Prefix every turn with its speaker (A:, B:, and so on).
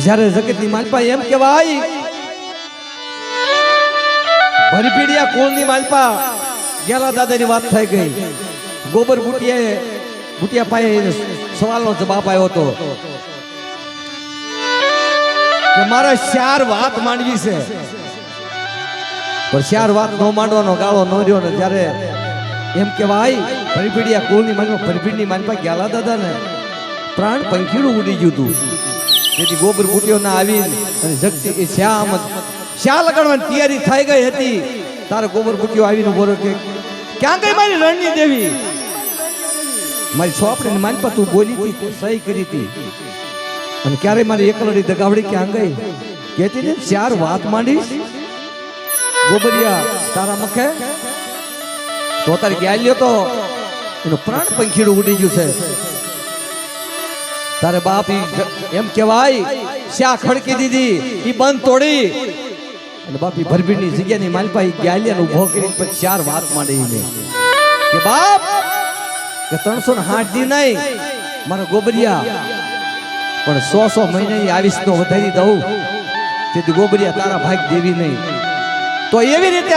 A: જ્યારે જગતની માલપા એમ કહેવાય ભરપીડિયા કુળની માલપા ગેલા દાદાની વાત થઈ ગઈ. ગોબર બુટિયાએ, બુટિયા સવાલ સવાલનો જવાબ આવ્યો હતો કે મારે ચાર વાત માંડવી છે. પણ ચાર વાત ન માંડવાનો ગાળો ન રહ્યો ને ત્યારે એમ કહેવાય ભરપીડિયા કુળની માલમાં ભરપીડની માલપા ગેલા દાદાને પ્રાણ પંખીડું ઉડી ગયું હતું. તેથી ગોબર બુટીઓ ના આવી અને જગતી એ શ્યામ શ્યા લગાડવાની તૈયારી થઈ ગઈ હતી. તારે ગોબર બુટીઓ આવીને બોલો કે, ક્યાં ગઈ મારી રણની દેવી? મારી છોપડી માનપા તું બોલી હતી સહી કરી હતી. અને ક્યારે મારી એકલડી દગાવડી ક્યાં ગઈ? કહેતી ને, ચાર વાત માંડીશ. ગોબરિયા તારા મખે? તો તારે ગયા તો. એનું પ્રાણ પંખીડું ઉડી ગયું છે. તારે બાપ એમ કહેવાય, શ્યા ખડકી દીધી એ બંધ તોડી. અને બાપ ભરભીની જગ્યાની માલપાઈ ઈ ગ્યાલિયાને ઊભો કરીને પછી ચાર વાત માંડી કે બાપ, કે ત્રણસો ને હાથ દી નહીં, મારા ગોબરિયા. પણ સો સો મહિને આવીશ તો વધારી દઉં. તેથી ગોબરિયા તારા ભાગ દેવી નહીં. તો એવી રીતે